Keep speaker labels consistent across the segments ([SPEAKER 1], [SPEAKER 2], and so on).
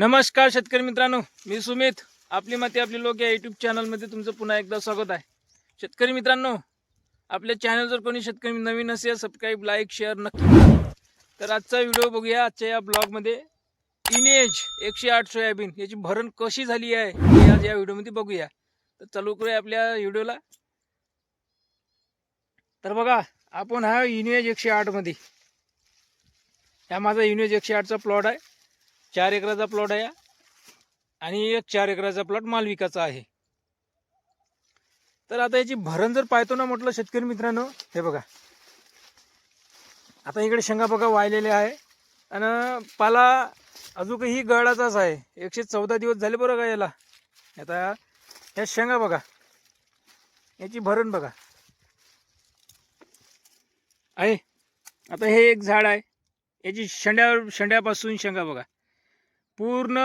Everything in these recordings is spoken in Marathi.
[SPEAKER 1] नमस्कार शेतकरी मित्रांनो मी सुमित. आपली माती आपली लोक या यूट्यूब चॅनलमध्ये तुमचं पुन्हा एकदा स्वागत आहे. शेतकरी मित्रांनो आपल्या चॅनल जर कोणी शेतकरी नवीन असेल सबस्क्राईब लाईक शेअर नक्की तर आजचा व्हिडिओ बघूया आजच्या या ब्लॉगमध्ये इनेज एकशे आठ सोयाबीन याची भरण कशी झाली आहे हे आज या व्हिडिओमध्ये बघूया. तर चालू करूया आपल्या व्हिडिओला तर बघा आपण हा इनेज एकशे आठमध्ये हा माझा इनेज एकशे आठचा प्लॉट आहे. चार एकराचा प्लॉट आहे. आणि एक चार एकराचा प्लॉट मालविकाचा आहे. तर आता याची भरण जर पाहतो ना म्हटलं शेतकरी मित्रांनो हे बघा. आता इकडे शेंगा बघा वाहिलेले आहे. आणि पाला अजूनही गळाचाच आहे. एकशे चौदा दिवस झाले बरं का याला. आता ह्या शेंगा बघा. याची भरण बघा. आहे. आता हे एक झाड आहे. याची शेंड्या शेंड्यापासून शेंगा बघा. पूर्ण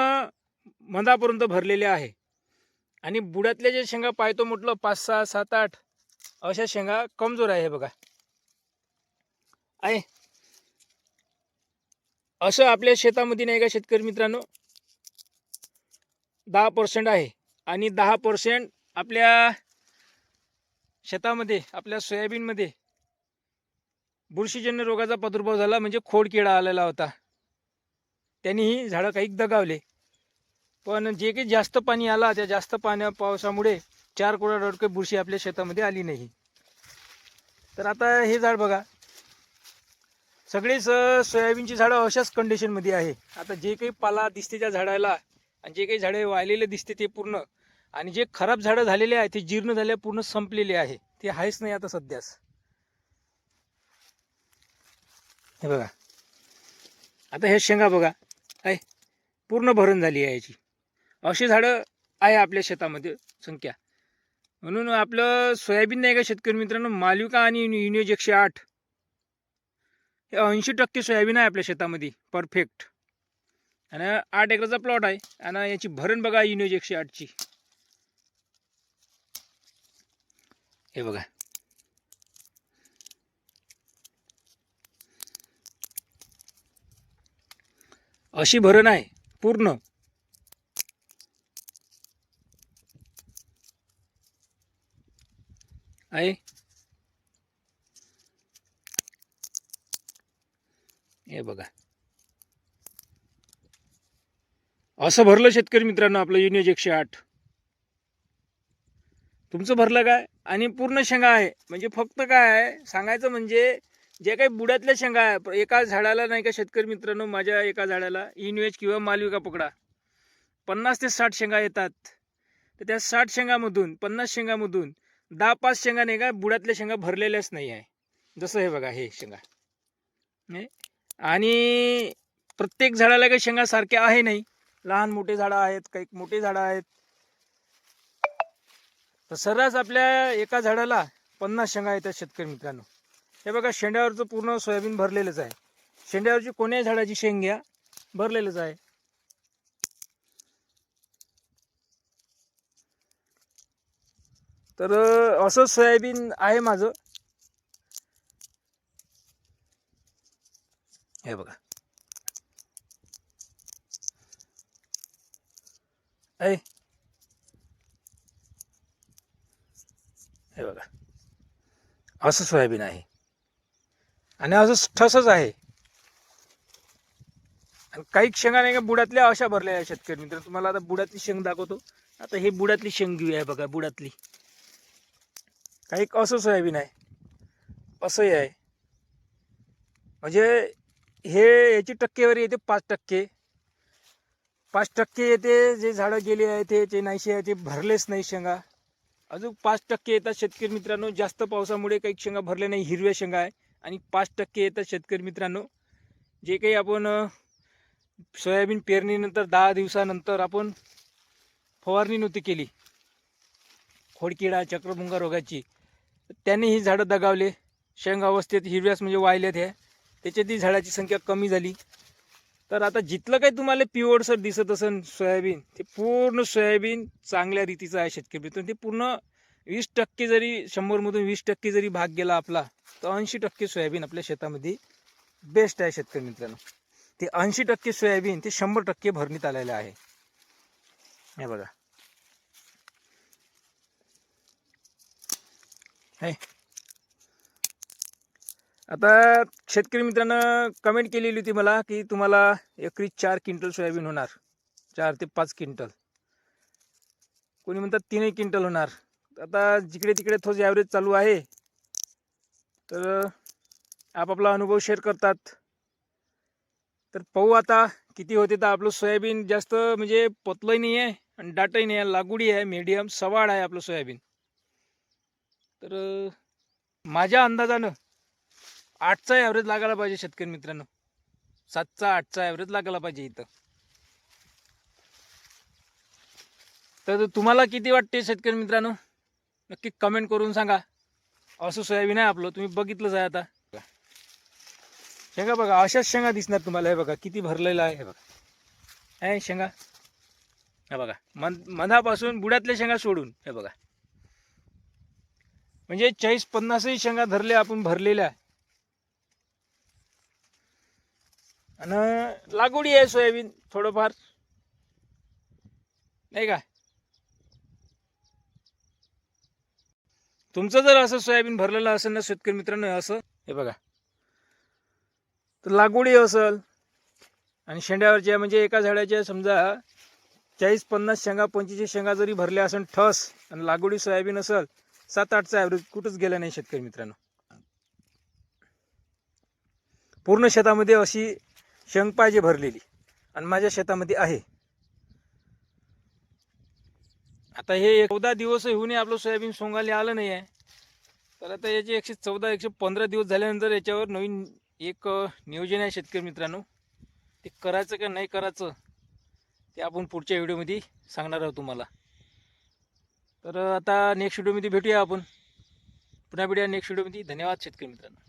[SPEAKER 1] मंदापर्यंत भरलेले आहे. आणि बुडातल्या जे शेंगा पाहतो म्हटलं पाच सहा सात आठ अशा शेंगा कमजोर आहे बघा. आहे असं आपल्या शेतामध्ये नाही का शेतकरी मित्रांनो? दहा पर्सेंट आहे. आणि दहा पर्सेंट आपल्या शेतामध्ये आपल्या सोयाबीनमध्ये बुरशीजन्य रोगाचा प्रादुर्भाव झाला म्हणजे खोडकिडा आलेला होता. त्यांनी ही झाडं काही दगावले. पण जे काही जास्त पाणी आला त्या जास्त पाण्या पावसामुळे चार कोडा डोडके बुरशी आपल्या शेतामध्ये आली नाही. तर आता हे झाड बघा. सगळेच सोयाबीनची झाडं अशाच कंडिशनमध्ये आहे. आता जे काही पाला दिसते त्या झाडाला आणि जे काही झाडे वाळलेले दिसते ते पूर्ण आणि जे खराब झाडं झालेले आहे ते जीर्ण झाले पूर्ण संपलेले आहे. ते आहेच नाही आता सध्याच. हे बघा. आता हे शेंगा बघा. आहे. पूर्ण भरण झाली आहे याची. अशी झाडं आहे आपल्या शेतामध्ये संख्या. म्हणून आपलं सोयाबीन नाही का शेतकरी मित्रांनो? मालिका आणि युनियोज एकशे आठ. हे ऐंशी टक्के सोयाबीन आहे आपल्या शेतामध्ये. परफेक्ट. आणि आठ एकराचा प्लॉट आहे. आणि याची भरण बघा युनियोज एकशे आठची. हे बघा. अशी भरण आहे पूर्ण. आहे हे बघा. असं भरलं शेतकरी मित्रांनो आपलं युनियज एकशे आठ. तुमचं भरलं काय? आणि पूर्ण शेंगा आहे. म्हणजे फक्त काय आहे? सांगायचं म्हणजे जे काही बुडातल्या शेंगा आहे एका झाडाला नाही का शेतकरी मित्रांनो माझ्या एका झाडाला इनवेज किंवा मालविका पकडा. पन्नास ते साठ शेंगा येतात. तर त्या साठ शेंगामधून पन्नास शेंगामधून दहा पाच शेंगा नाही का बुडातल्या शेंगा भरलेल्याच नाही आहे. जसं हे बघा हे शेंगा. नाही आणि प्रत्येक झाडाला काही शेंगा सारख्या आहे नाही. लहान मोठे झाडं आहेत काही मोठे झाडं आहेत. तर सर्रास आपल्या एका झाडाला पन्नास शेंगा येतात शेतकरी मित्रांनो. हे बघा शेंड्यावरचं पूर्ण सोयाबीन भरलेलंच आहे. शेंड्यावरची कोण्याही झाडाची शेंग घ्या भरलेलंच आहे? तर असं सोयाबीन आहे माझं. हे बघा. ऐ. हे बघा. असं सोयाबीन आहे. आणि असं ठसच आहे. आणि काही शेंगा नाही का बुडातल्या अशा भरलेल्या आहेत शेतकरी मित्र. तुम्हाला आता बुडातली शेंग दाखवतो. आता हे बुडातली शेंग घेऊया बघा बुडातली. काही असं सोयाबीन आहे. असंही आहे. म्हणजे हे याची टक्केवारी येते पाच टक्के. पाच टक्के येते जे झाडं गेले आहे ते ते नाहीसे आहे ते भरलेच नाही शेंगा. अजून पाच टक्के येतात शेतकरी मित्रांनो जास्त पावसामुळे काही शेंगा भरले नाही. हिरव्या शेंगा आहे. आणि पाच टक्के येतात शेतकरी मित्रांनो. जे काही आपण सोयाबीन पेरणीनंतर दहा दिवसानंतर आपण फवारणी नव्हती केली. खोडकिडा चक्रभुंगा रोगाची. त्यांनी ही झाडं दगावले. शेंग अवस्थेत हिरव्यास म्हणजे वाहिल्यात ह्या. त्याच्यात ती झाडाची संख्या कमी झाली. तर आता जिथलं काही तुम्हाला पिवळसर दिसत असेल सोयाबीन ते पूर्ण सोयाबीन चांगल्या रीतीचं आहे शेतकरी ते पूर्ण वीस टक्के जरी शंभरमधून वीस टक्के जरी भाग गेला आपला तर ऐंशी टक्के सोयाबीन आपल्या शेतामध्ये बेस्ट आहे शेतकरी मित्रांनो. ते ऐंशी टक्के सोयाबीन ते शंभर टक्के भरणीत आलेलं आहे. हे बघा. हे. आता शेतकरी मित्रांनं कमेंट केलेली होती मला की तुम्हाला एकरी चार क्विंटल सोयाबीन होणार. चार ते पाच क्विंटल. कोणी म्हणतात तीनही क्विंटल होणार. आता जिकडे तिकडे थोडं ॲव्हरेज चालू आहे. तर आपापला अनुभव शेअर करतात. तर पाहू आता किती होते तर आपलं सोयाबीन जास्त म्हणजे पतलंही नाही आहे आणि डाटही नाही आहे लागुडी आहे मीडियम सवाड आहे आपलं सोयाबीन. तर माझ्या अंदाजानं आठचा ॲव्हरेज लागायला पाहिजे शेतकरी मित्रांनो. सातचा आठचा ॲव्हरेज लागायला पाहिजे इथं. तर तुम्हाला किती वाटते शेतकरी मित्रांनो? नक्की कमेंट करून सांगा. असं सोयाबीन आहे आपलं. तुम्ही बघितलंच आहे आता. शेंगा बघा अशाच शेंगा दिसणार तुम्हाला. हे बघा किती भरलेलं आहे. हे बघा. आहे शेंगा. हे बघा मन मधापासून बुडातल्या शेंगा सोडून. हे बघा. म्हणजे चाळीस पन्नासही शेंगा धरले आपण भरलेल्या. आणि लागवडी आहे सोयाबीन थोडंफार. नाही का? तुमचं जर असं सोयाबीन भरलेलं असेल ना शेतकरी मित्रांनो असं हे बघा. तर लागवडी असेल आणि शेंड्यावरच्या म्हणजे एका झाडाच्या समजा चाळीस पन्नास शेंगा पंचवीस शेंगा जरी भरल्या असेल ठस आणि लागवडी सोयाबीन असेल सात आठचा ॲव्हरेज कुठंच गेला नाही शेतकरी मित्रांनो. पूर्ण शेतामध्ये अशी शेंग पाहिजे भरलेली आणि माझ्या शेतामध्ये आहे. आता हे चौदा दिवस होऊनही आपलं सोयाबीन सोंगायला आलं नाही आहे तर आता याचे एकशे चौदा एकशे पंधरा दिवस झाल्यानंतर याच्यावर नवीन एक नियोजन आहे शेतकरी मित्रांनो. ते करायचं का नाही करायचं ते आपण पुढच्या व्हिडिओमध्ये सांगणार आहोत तुम्हाला. तर आता नेक्स्ट व्हिडिओमध्ये भेटूया आपण. पुन्हा भेटूया नेक्स्ट व्हिडिओमध्ये धन्यवाद शेतकरी मित्रांनो.